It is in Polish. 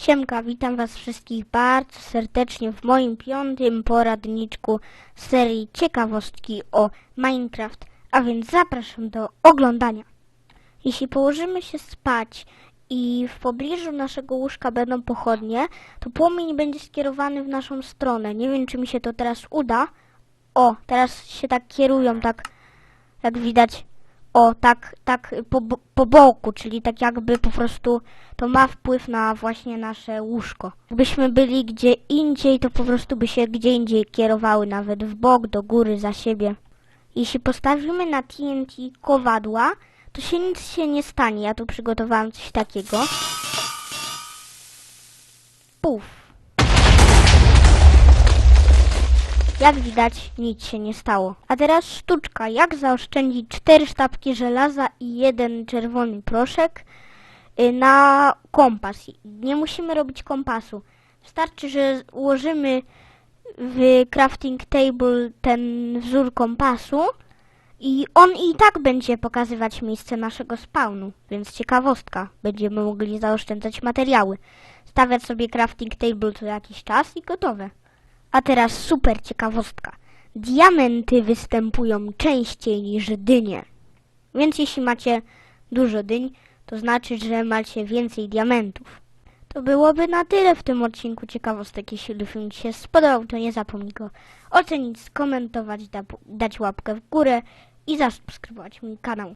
Siemka, witam was wszystkich bardzo serdecznie w moim piątym poradniczku serii ciekawostki o Minecraft, a więc zapraszam do oglądania. Jeśli położymy się spać i w pobliżu naszego łóżka będą pochodnie, to płomień będzie skierowany w naszą stronę. Nie wiem, czy mi się to teraz uda. O, teraz się tak kierują, tak jak widać. O, tak, tak po, po boku, czyli tak jakby po prostu to ma wpływ na właśnie nasze łóżko. Gdybyśmy byli gdzie indziej, to po prostu by się gdzie indziej kierowały, nawet w bok, do góry, za siebie. Jeśli postawimy na TNT kowadła, to się nic się nie stanie. Ja tu przygotowałam coś takiego. Puf. Jak widać, nic się nie stało. A teraz sztuczka. Jak zaoszczędzić cztery sztabki żelaza i jeden czerwony proszek y, na kompas. Nie musimy robić kompasu. Wystarczy, że ułożymy w crafting table ten wzór kompasu i on i tak będzie pokazywać miejsce naszego spawnu, więc ciekawostka. Będziemy mogli zaoszczędzać materiały. Stawiać sobie crafting table co jakiś czas i gotowe. A teraz super ciekawostka. Diamenty występują częściej niż dynie. Więc jeśli macie dużo dyń, to znaczy, że macie więcej diamentów. To byłoby na tyle w tym odcinku ciekawostek. Jeśli film Ci się spodobał, to nie zapomnij go ocenić, skomentować, da, dać łapkę w górę i zasubskrybować mój kanał.